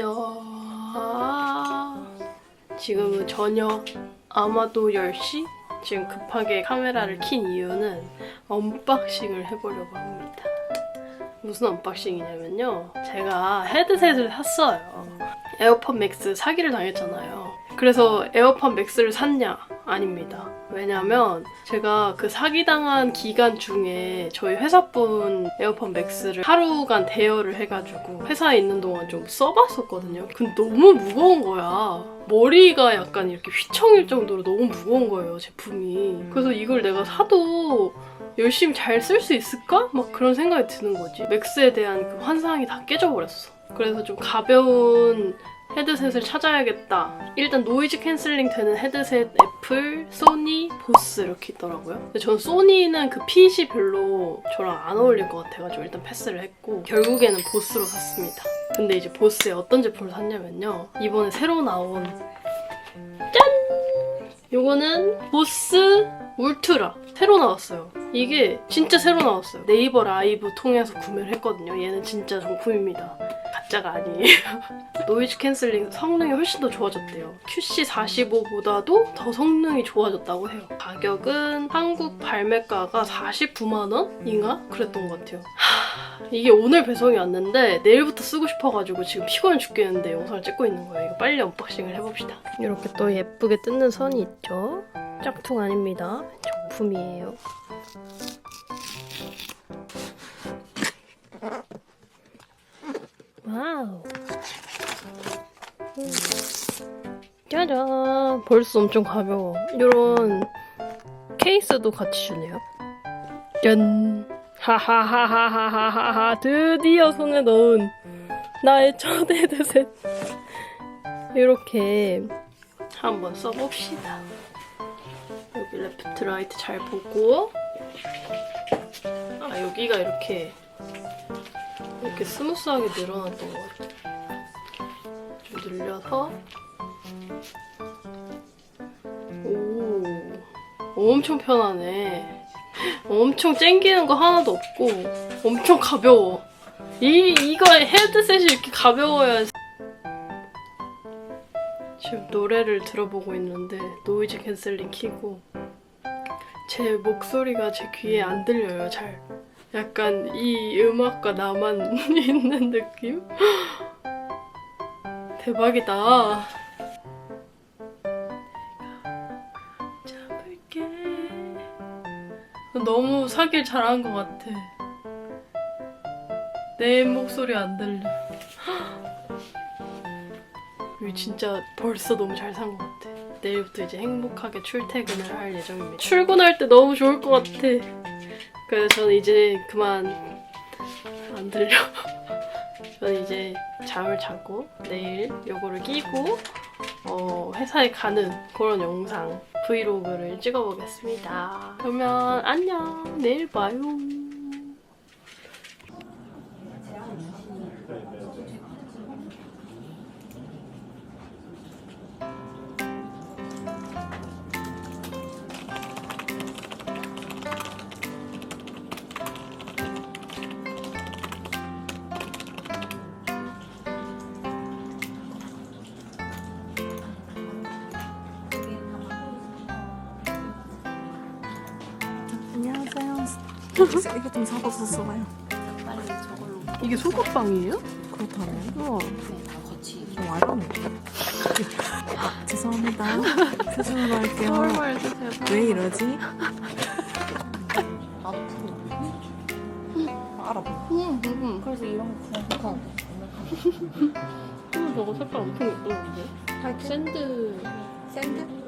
안녕. 지금은 저녁 아마도 10시? 지금 급하게 카메라를 킨 이유는 언박싱을 해보려고 합니다. 무슨 언박싱이냐면요. 제가 헤드셋을 샀어요. 에어팟 맥스 사기를 당했잖아요. 그래서 에어팟 맥스를 샀냐? 아닙니다. 왜냐면 제가 그 사기당한 기간 중에 저희 회사분 에어팟 맥스를 하루간 대여를 해가지고 회사에 있는 동안 좀 써봤었거든요. 근데 너무 무거운 거야. 머리가 약간 이렇게 휘청일 정도로 너무 무거운 거예요, 제품이. 그래서 이걸 내가 사도 열심히 잘 쓸 수 있을까? 막 그런 생각이 드는 거지. 맥스에 대한 그 환상이 다 깨져버렸어. 그래서 좀 가벼운 헤드셋을 찾아야겠다. 일단 노이즈 캔슬링 되는 헤드셋 애플, 소니, 보스 이렇게 있더라고요. 근데 전 소니는 그 핏이 별로 저랑 안 어울릴 것 같아가지고 일단 패스를 했고 결국에는 보스로 샀습니다. 근데 이제 보스에 어떤 제품을 샀냐면요. 이번에 새로 나온 짠! 요거는 보스 울트라 새로 나왔어요. 이게 진짜 새로 나왔어요. 네이버 라이브 통해서 구매를 했거든요. 얘는 진짜 정품입니다. 가짜가 아니에요. 노이즈 캔슬링 성능이 훨씬 더 좋아졌대요. QC45보다도 더 성능이 좋아졌다고 해요. 가격은 한국 발매가가 49만 원인가 그랬던 것 같아요. 하, 이게 오늘 배송이 왔는데 내일부터 쓰고 싶어가지고 지금 피곤해 죽겠는데 영상을 찍고 있는 거예요. 이거 빨리 언박싱을 해봅시다. 이렇게 또 예쁘게 뜯는 선이 있죠. 짝퉁 아닙니다. 정품이에요. 짜잔. 벌써 엄청 가벼워. 이런 케이스도 같이 주네요. 짠. 하하하하하하하. 드디어 손에 넣은 나의 첫 헤드셋. 이렇게 한번 써봅시다. 여기 레프트 라이트 잘 보고 아 여기가 이렇게 이렇게 스무스하게 늘어났던 것 같아. 좀 늘려서 오 엄청 편하네. 엄청 쨍기는 거 하나도 없고 엄청 가벼워. 이 이거 헤드셋이 이렇게 가벼워야 지금 노래를 들어보고 있는데 노이즈 캔슬링 키고 제 목소리가 제 귀에 안 들려요 잘 약간 이 음악과 나만 있는 느낌? 대박이다 사길 잘한 것 같아 내 목소리 안 들려 이거 진짜 벌써 너무 잘 산 것 같아. 내일부터 이제 행복하게 출퇴근을 할 예정입니다. 출근할 때 너무 좋을 것 같아. 그래서 저는 이제 그만 안 들려. 저는 이제 잠을 자고 내일 요거를 끼고 어, 회사에 가는 그런 영상 브이로그를 찍어보겠습니다. 그러면 안녕. 내일 봐요. 안녕하세요. 이거, 좀 사봤었어요. 빨리 저걸로 이게 소각방이에요? 그렇다면 우와. 네, 다 거치. 좀 와이러네. 아, 죄송합니다. 표정으로 할게요. 서울말 해주세요. 왜 이러지? 나도. 알아봐. 음, 음, 그래서 이런 거 그냥. 음, 저거 색깔 엄청 예쁜데? 샌드. 샌드?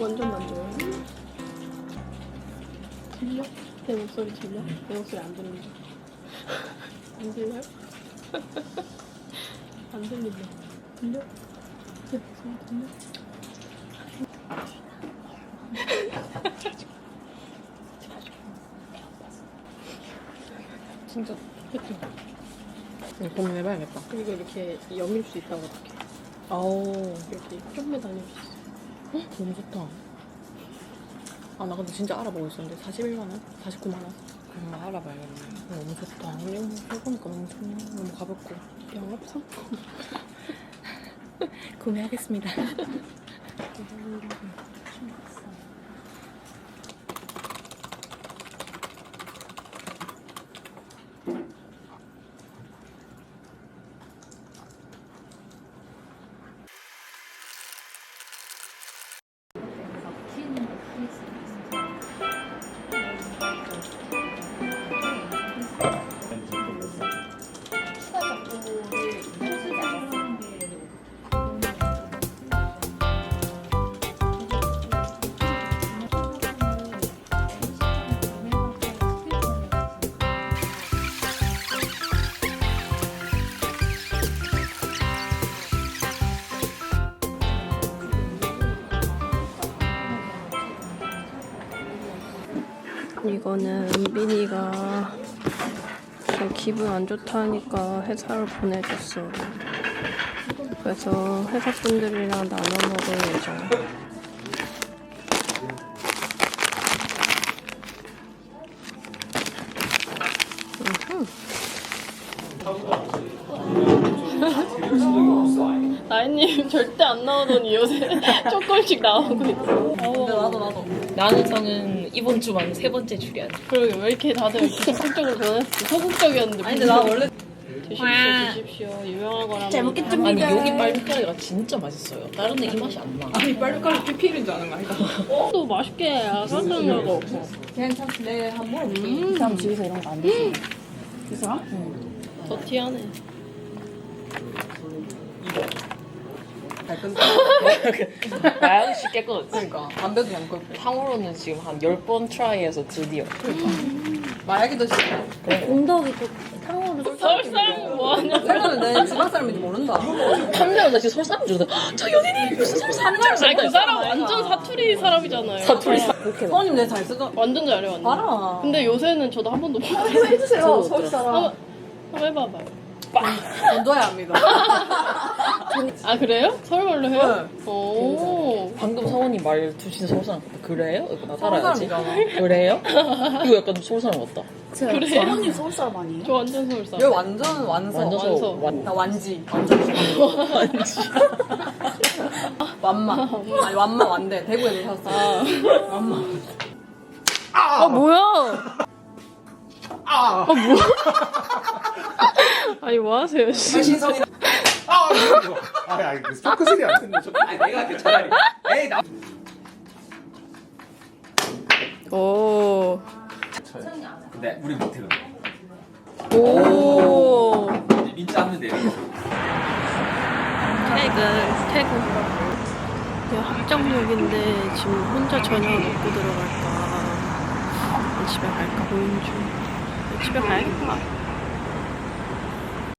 완전 만져요. 들려? 내 목소리 들려? 내 목소리 안 들리죠? 안 들려요? 안 들린다. 들려? 네, 들려? 진짜 그쵸? 고민해봐야겠다. 이거 이렇게 여밀 수 있다고 어떻게 아우, 이렇게 좀 다닐 수 있어. 너무 좋다. 아, 나 근데 진짜 알아보고 있었는데 41만원? 49만원? 그럼 알아봐야겠네. 너무 좋다. 이거 해보니까 너무 좋네. 너무 가볍고. 영업 상품. 구매하겠습니다. 이거는 은빈이가 좀 기분 안 좋다니까 회사를 보내줬어. 그래서 회사 분들이랑 나눠 먹을 예정. 절대 안 나오더니 요새 조금씩 나오고 있어. 근데 나도 나도. 나는 저는 이번 주만 세 번째 줄이야. 그러게 왜 이렇게 다들 이렇게 적극적으로 변했어? 소극적이었는데. 아니 근데 나 원래 드십시오, 드십시오. 유명한 거랍니다. 잘 먹겠습니다. 아니, 여기 빨리까리가 진짜 맛있어요. 다른 데 이 맛이 안 나. 아니 빨리빨리 PPL인 줄 아는 거 아니까. 또 맛있게 아삭한 거가 없고. 괜찮지. 내가 한번. 음. 다음 집에서 이런 거 안 드시. 그래서? 더티하네. 발끈. 나영 씨 깨끗. 그러니까 담배도 안 끊고. 탕후루는 지금 한 10번 트라이해서 드디어. 마약이도 싫어. 공덕이 또 탕후루 서울 사람 뭐하냐? 설거는 내 지방 사람인지 모른다. 한 명은 나 지금 설사람 주거든. 저 연예인이 무슨 설 사람 아니 그 사람 완전 사투리 사람이잖아요. 사투리 사. 그렇게 나. 선님 내잘 쓰죠? 완전 잘해 완전. 알아. 근데 요새는 저도 한 번도 못. 해주세요. 서울 사람. 한번 한번 해봐봐요. 건도야 합니다. 아 그래요? 서울말로 해요? 오. 방금 사원님 말투 진짜 서울 사람 같다. 그래요? 이거 나. 사람이잖아. 그래요? 이거 약간 서울 사람 같다. 그래요? 사모님 서울 사람 아니에요? 저 완전 서울 사람. 완전 완서. 완전. 서울. 완. 나 완지. 완전 완마. 아니 완마 완대. 대구에서 샀어. 완마. 아 뭐야? 아 뭐야? 아니 뭐 하세요? 씨. 신선이 아 이거 아니 아니 그 스토크질이 안 됐네 저 아니 내가 그 차라리 에이 나 오. 근데 우리 못해 그럼 오. 민자 하면 돼요 퇴근, 퇴근. 야, 합정역인데 지금 혼자 저녁 먹고 들어갈까? 집에 갈까 고민 중. 집에 가야겠다.